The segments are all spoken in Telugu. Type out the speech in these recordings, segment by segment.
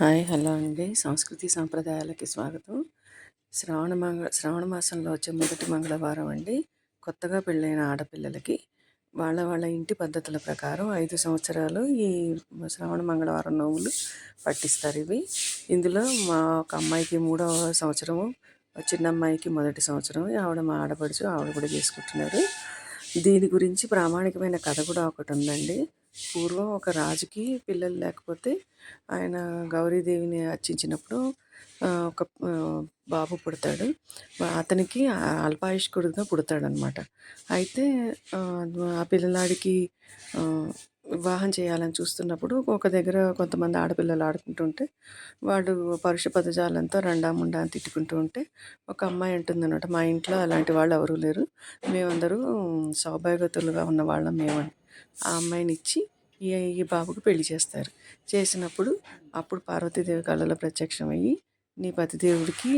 హాయ్ హలో అండి. సంస్కృతి సాంప్రదాయాలకి స్వాగతం. శ్రావణ మంగళ శ్రావణ మాసంలో వచ్చే మొదటి మంగళవారం అండి. కొత్తగా పెళ్ళైన ఆడపిల్లలకి వాళ్ళ వాళ్ళ ఇంటి పద్ధతుల ప్రకారం ఐదు సంవత్సరాలు ఈ శ్రావణ మంగళవారం నోములు పట్టిస్తారు ఇవి. ఇందులో మా ఒక అమ్మాయికి మూడవ సంవత్సరము చిన్న అమ్మాయికి మొదటి సంవత్సరం. ఆవిడ మా ఆడపడుచు ఆవిడ కూడా చేసుకుంటున్నారు. దీని గురించి ప్రామాణికమైన కథ కూడా ఒకటి ఉందండి. పూర్వం ఒక రాజుకి పిల్లలు లేకపోతే ఆయన గౌరీదేవిని అర్చించినప్పుడు ఒక బాబు పుడతాడు. అతనికి అల్పాయుష్కుడుగా పుడతాడనమాట అయితే ఆ పిల్లలాడికి వివాహం చేయాలని చూస్తున్నప్పుడు ఒక దగ్గర కొంతమంది ఆడపిల్లలు ఆడుకుంటుంటే వాడు పరుష పదజాలంతో రండా ముండా అని తిట్టుకుంటూ ఉంటే ఒక అమ్మాయి అంటుందన్నమాట మా ఇంట్లో అలాంటి వాళ్ళు ఎవరూ లేరు. మేమందరూ సౌభాగ్యతులుగా ఉన్న వాళ్ళం మేమని ఆ అమ్మాయిని ఇచ్చి ఈ ఈ బాబుకు పెళ్ళి చేస్తారు. చేసినప్పుడు అప్పుడు పార్వతీదేవి కళ్ళలో ప్రత్యక్షమయ్యి నీ పతిదేవుడికి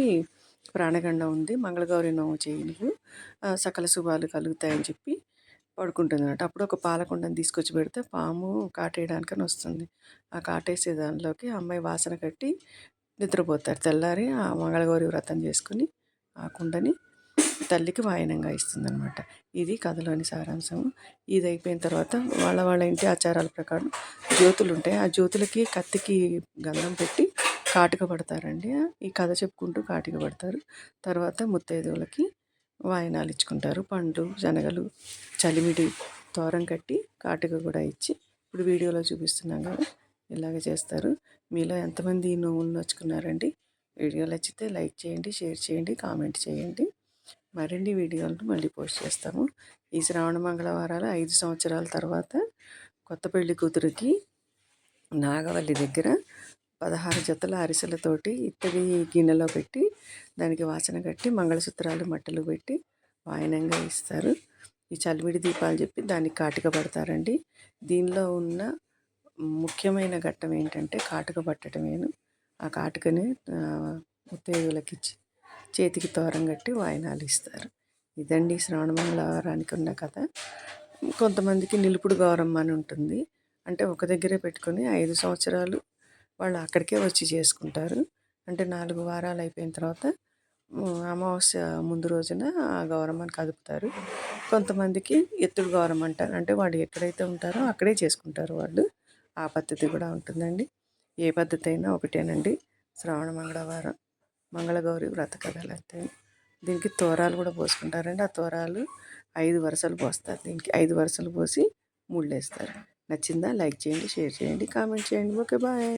ప్రాణగండం ఉంది మంగళగౌరి నోము చేయి నువ్వు సకల శుభాలు కలుగుతాయని చెప్పి పడుకుంటుంది అన్నమాట అప్పుడు ఒక పాలకుండని తీసుకొచ్చి పెడితే పాము కాటేయడానికని వస్తుంది. ఆ కాటేసే దానిలోకి అమ్మాయి వాసన కట్టి నిద్రపోతారు. తెల్లారి ఆ మంగళగౌరి వ్రతం చేసుకుని ఆ కుండని తల్లికి వాయనంగా ఇస్తుందన్నమాట. ఇది కథలోని సారాంశం ఇది అయిపోయిన తర్వాత వాళ్ళ వాళ్ళ ఇంటి ఆచారాల ప్రకారం జ్యోతులు ఉంటాయి ఆ జ్యోతులకి కత్తికి గంధం పెట్టి కాటుక పడతారండి. ఈ కథ చెప్పుకుంటూ కాటుక పడతారు. తర్వాత ముత్తైదువులకి వాయనాలు ఇచ్చుకుంటారు. పండ్లు శనగలు చలిమిడి తోరం కట్టి కాటుక కూడా ఇచ్చి ఇప్పుడు వీడియోలో చూపిస్తున్నాం కదా ఇలాగే చేస్తారు. మీలో ఎంతమంది ఈ నోములు నచ్చుకున్నారండి? వీడియో నచ్చితే లైక్ చేయండి షేర్ చేయండి కామెంట్ చేయండి. మరిన్ని వీడియోలను మళ్ళీ పోస్ట్ చేస్తాము. ఈ శ్రావణ మంగళవారాలు ఐదు సంవత్సరాల తర్వాత కొత్త పెళ్ళి కూతురికి నాగవల్లి దగ్గర పదహారు జతల అరిసెలతోటి ఇత్తడి గిన్నెలో పెట్టి దానికి వాసన కట్టి మంగళసూత్రాలు మట్టలు పెట్టి వాయనంగా ఇస్తారు. ఈ చలివిడి దీపాలు చెప్పి దానికి కాటుక పడతారండి. దీనిలో ఉన్న ముఖ్యమైన ఘట్టం ఏంటంటే కాటుక పట్టడమేను. ఆ కాటుకని ముత్తైదువులకి ఇచ్చి చేతికి తోరం కట్టి వాయినాలు ఇస్తారు. ఇదండి శ్రావణ మంగళవారానికి ఉన్న కథ. కొంతమందికి నిలుపుడు గౌరమ్మ అని ఉంటుంది. అంటే ఒక దగ్గరే పెట్టుకొని ఐదు సంవత్సరాలు వాళ్ళు అక్కడికే వచ్చి చేసుకుంటారు. అంటే నాలుగు వారాలు అయిపోయిన తర్వాత అమావాస్య ముందు రోజున ఆ గౌరమ్మని కదుపుతారు. కొంతమందికి ఎత్తుడు గౌరమ్మ అంటారు. అంటే వాడు ఎక్కడైతే ఉంటారో అక్కడే చేసుకుంటారు వాళ్ళు. ఆ పద్ధతి కూడా ఉంటుందండి. ఏ పద్ధతి అయినా ఒకటేనండి. శ్రావణ మంగళవారం. మంగళగౌరి వ్రత కథలు అంటే దీనికి తోరాలు కూడా పోసుకుంటారండి. ఆ తోరాలు ఐదు వరుసలు పోస్తారు. దీనికి ఐదు వరుసలు పోసి ముళ్ళేస్తారు. నచ్చిందా లైక్ చేయండి షేర్ చేయండి కామెంట్ చేయండి. Okay bye.